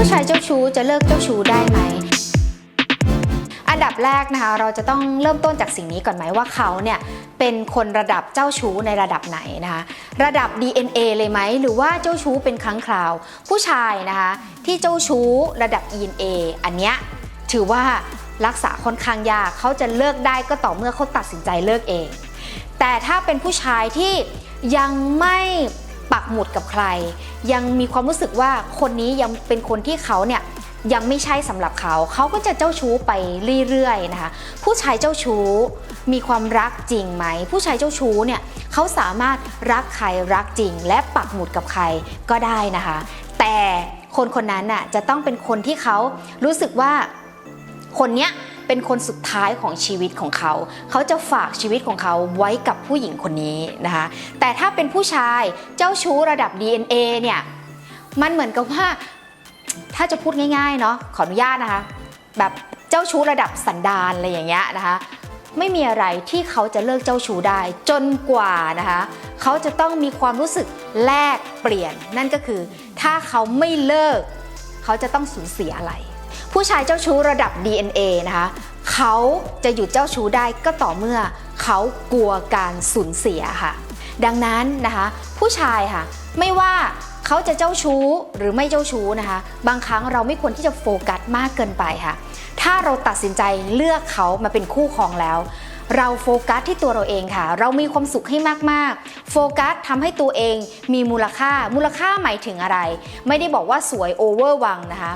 ผู้ชายเจ้าชู้จะเลิกเจ้าชู้ได้ไหม อันดับแรกนะคะ เราจะต้องเริ่มต้นจากสิ่งนี้ก่อนไหมว่าเขาเนี่ยเป็นคนระดับเจ้าชู้ในระดับไหนนะคะระดับ DNA เลยไหมหรือว่าเจ้าชู้เป็นครั้งคราว ผู้ชายนะคะที่เจ้าชู้ระดับ DNA อันเนี้ยถือว่ารักษาค่อนข้างยากเขาจะเลิกได้ก็ต่อเมื่อเขาตัดสินใจเลิกเอง แต่ถ้าเป็นผู้ชายที่ยังไม่ปักหมุดกับใคร ยังมีความรู้สึกว่าคนนี้ยังเป็นคนที่เขาเนี่ยยังไม่ใช่สำหรับเขา เขาก็จะเจ้าชู้ไปเรื่อยๆนะคะ ผู้ชายเจ้าชู้มีความรักจริงไหม ผู้ชายเจ้าชู้เนี่ยเขาสามารถรักใครรักจริง และปักหมุดกับใครก็ได้นะคะ แต่คนคนนั้นน่ะจะต้องเป็นคนที่เขารู้สึกว่าคนเนี้ย เป็นคนสุดท้ายของชีวิตของเขา เขาจะฝากชีวิตของเขาไว้กับผู้หญิงคนนี้นะคะ แต่ถ้าเป็นผู้ชายเจ้าชู้ระดับ DNA เนี่ย มันเหมือนกับว่า ถ้าจะพูดง่ายๆเนาะขออนุญาตนะคะ แบบเจ้าชู้ระดับสันดานอะไรอย่างเงี้ยนะคะไม่มีอะไรที่เขาจะเลิกเจ้าชู้ได้จนกว่านะคะเขาจะต้องมีความรู้สึกแลกเปลี่ยน นั่นก็คือ ถ้าเขาไม่เลิก เขาจะต้องสูญเสียอะไร ผู้ชายเจ้าชู้ระดับ DNA นะคะเขาจะหยุดเจ้าชู้ได้ก็ต่อเมื่อเขากลัวการสูญเสียค่ะ ดังนั้นนะคะ ผู้ชายค่ะ ไม่ว่าเขาจะเจ้าชู้หรือไม่เจ้าชู้นะคะ บางครั้งเราไม่ควรที่จะโฟกัสมากเกินไปค่ะ ถ้าเราตัดสินใจเลือกเขามาเป็นคู่ครองแล้วเราโฟกัสที่ตัวเราเองค่ะ เรามีความสุขให้มาก ๆ โฟกัสทำให้ตัวเองมีมูลค่า มูลค่าหมายถึงอะไร ไม่ได้บอกว่าสวยโอเวอร์วังนะคะ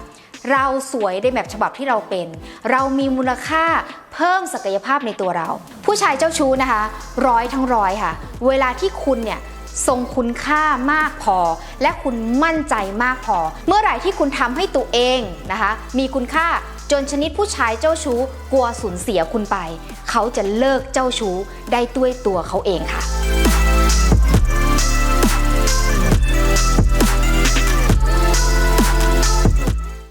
เราสวยในแบบฉบับที่เราเป็น เรามีมูลค่าเพิ่มศักยภาพในตัวเรา ผู้ชายเจ้าชู้นะคะ ร้อยทั้งร้อยค่ะ เวลาที่คุณเนี่ยทรงคุณค่ามากพอ และคุณมั่นใจมากพอ เมื่อไหร่ที่คุณทำให้ตัวเองนะคะ มีคุณค่าจนชนิดผู้ชายเจ้าชู้กลัวสูญเสียคุณไป เขาจะเลิกเจ้าชู้ได้ด้วยตัวเขาเองค่ะ